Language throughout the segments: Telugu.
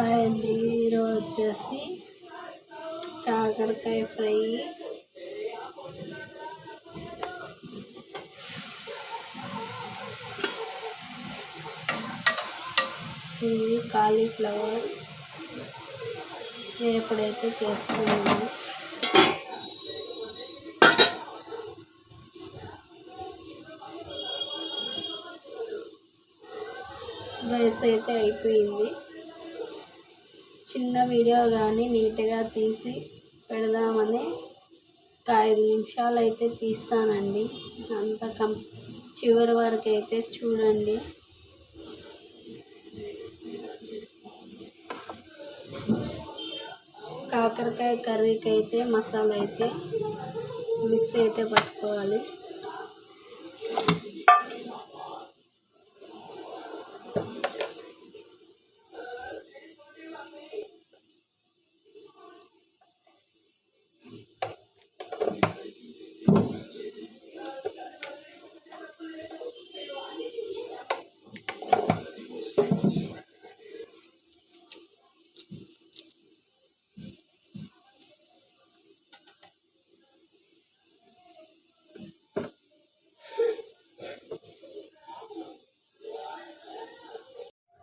హాయ్ అండి ఈరోజు వచ్చేసి కాకరకాయ ఫ్రై. ఇది కాలీఫ్లవర్. ఎప్పుడైతే చేస్తున్నాను. రైస్ అయితే అయిపోయింది. చిన్న వీడియో కానీ నీట్గా తీసి పెడదామని ఒక ఐదు నిమిషాలు అయితే తీస్తానండి. అంత కం చివరి వరకు అయితే చూడండి. కాకరకాయ కర్రీకి అయితే మసాలా అయితే మిక్స్ అయితే పట్టుకోవాలి.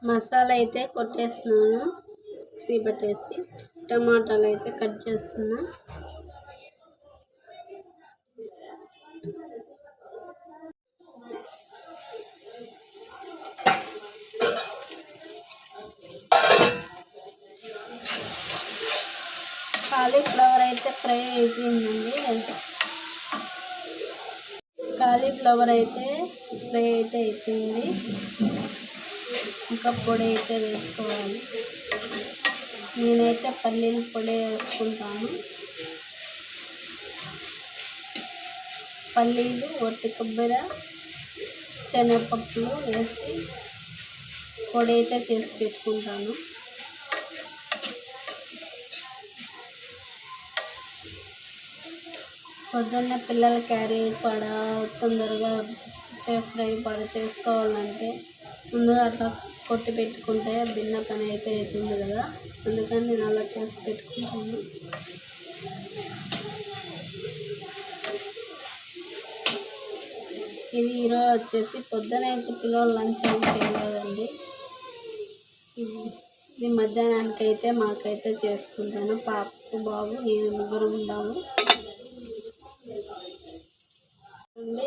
మసాలా అయితే కొట్టేస్తున్నాను. మిక్సీ పెట్టేసి టమాటాలు అయితే కట్ చేస్తున్నా. కాలీఫ్లవర్ అయితే ఫ్రై అయిపోయిందండి. కాలీఫ్లవర్ అయితే ఫ్రై అయితే అయిపోయింది. ఇంకా పొడి అయితే వేసుకోవాలి. నేనైతే పల్లీల పొడి వేసుకుంటాను. పల్లీలు ఒట్టి కొబ్బరి శనగపప్పులు వేసి పొడి అయితే చేసి పెట్టుకుంటాను. పొద్దున్న పిల్లల క్యారీ పడ తొందరగా ఫ్రై పడ చేసుకోవాలంటే ముందుగా అట్లా కొట్టి పెట్టుకుంటే భిన్న పని అయితే అవుతుంది కదా. అందుకని నేను అలా చేసి పెట్టుకుంటాను. ఇది ఈరోజు వచ్చేసి పొద్దున అయితే పిల్లలు లంచ్ ఏం చేయలేదండి. ఇది మధ్యాహ్నానికి అయితే మాకైతే చేసుకుంటాను. పాప బాబు నేను ముగ్గురు ఉన్నాము.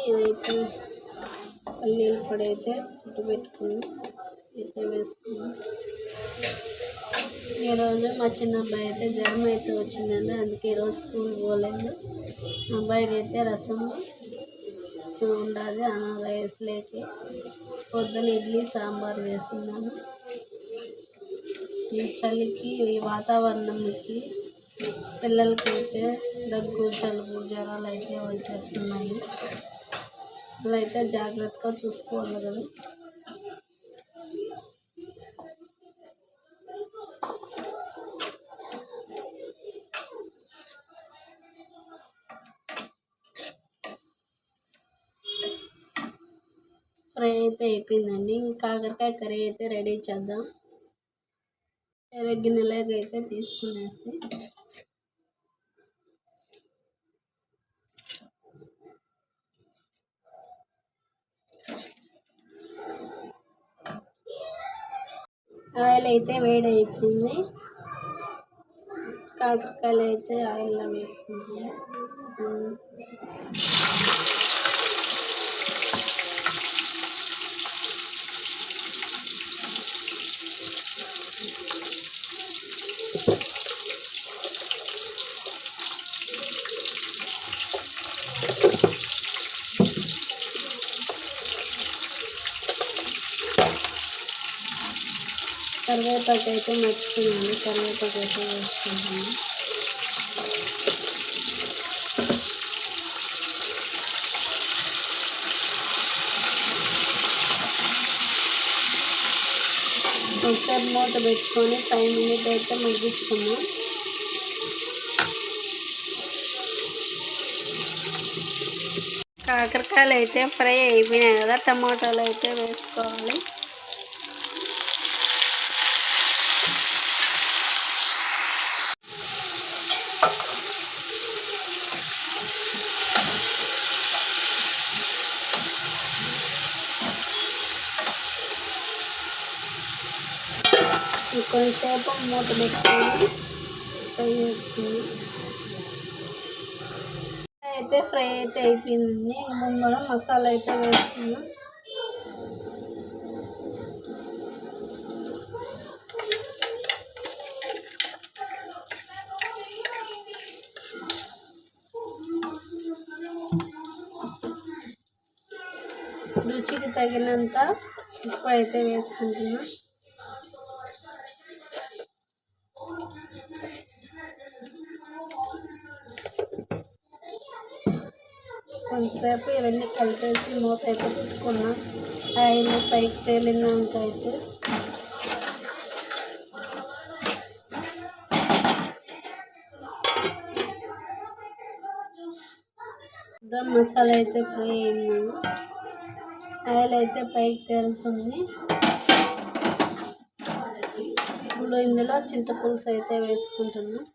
ఇదైతే పల్లీలు పొడి అయితే పుట్టు పెట్టుకుని ఇట్లా వేసుకున్నాం ఈరోజు మా చిన్న అబ్బాయి అయితే జ్వరం అయితే వచ్చిందండి. అందుకే ఈరోజు స్కూల్ పోలేదు. అబ్బాయికి అయితే రసం ఉండాలి ఆ రైస్లోకి పొద్దున ఇడ్లీ సాంబార్ వేస్తున్నాను. ఈ చలికి ఈ వాతావరణంకి పిల్లలకైతే దగ్గు జలుబు జ్వరాలు అయితే వచ్చేస్తున్నాయి. అలా అయితే జాగ్రత్తగా చూసుకోవాలి కదా. అయితే అయిపోయిందండి కాకరకాయ కర్రీ అయితే రెడీ చేద్దాం. వేరే గిన్నెలోకి అయితే తీసుకునేసి ఆయిల్ అయితే వేడి అయిపోయింది కాకరకాయలు అయితే ఆయిల్లో వేసుకుంటాము కరివేపాకు అయితే మర్చిపోయాను కరివేపాకు అయితే వేసుకుంటాను ఒకసారి మూత పెట్టుకొని ఫైవ్ మినిట్ అయితే మగ్గించుకున్నాం కాకరకాయలు అయితే ఫ్రై అయిపోయినాయి కదా టమాటాలు అయితే వేసుకోవాలి. కొంచెంసేపు మూత పెట్టుకొని ఫ్రై చేసుకుంది అయితే ఫ్రై అయితే అయిపోయింది ముందు మసాలా అయితే వేసుకున్నాం రుచికి తగినంత ఉప్పు అయితే వేసుకుంటున్నాం కొంతసేపు ఇవన్నీ కలిపేసి మూత అయితే పెట్టుకున్నా. ఆయిల్ పైకి తేలినాక అయితే దమ్ మసాలా అయితే ఫ్రై అయిందండి ఆయిల్ అయితే పైకి తేలుతుంది. ఇప్పుడు ఇందులో చింతపులుసు అయితే వేసుకుంటున్నాం.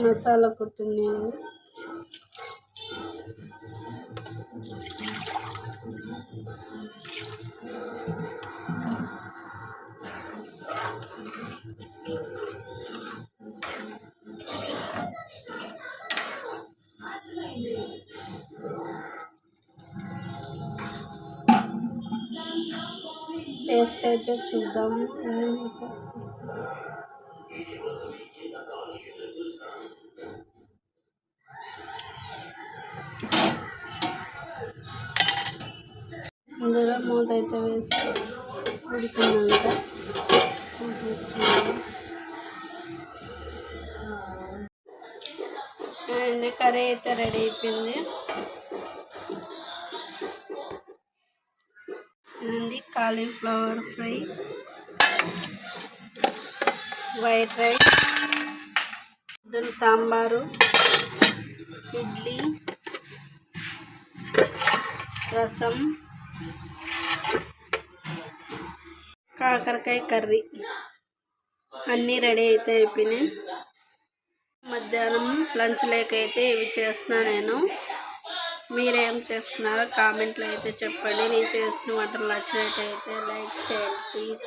ఇది మసాలా కొట్టు నేను టేస్ట్ అయితే చూద్దాము ఇందులో మూత అయితే వేసి ఉడికినాక అండ్ కర్రీ అయితే రెడీ అయిపోయింది. ఉంది కాలీఫ్లవర్ ఫ్రై వైట్ రైస్. దాని సాంబారు ఇడ్లీ రసం కాకరకాయ కర్రీ. అన్నీ రెడీ అయితే అయిపోయినాయి. మధ్యాహ్నం లంచ్ లేక అయితే ఇవి చేస్తున్నా నేను. మీరేం చేస్తున్నారో కామెంట్లో అయితే చెప్పండి. నేను చేసిన వంటలు నచ్చినట్టయితే లైక్ చేయండి ప్లీజ్.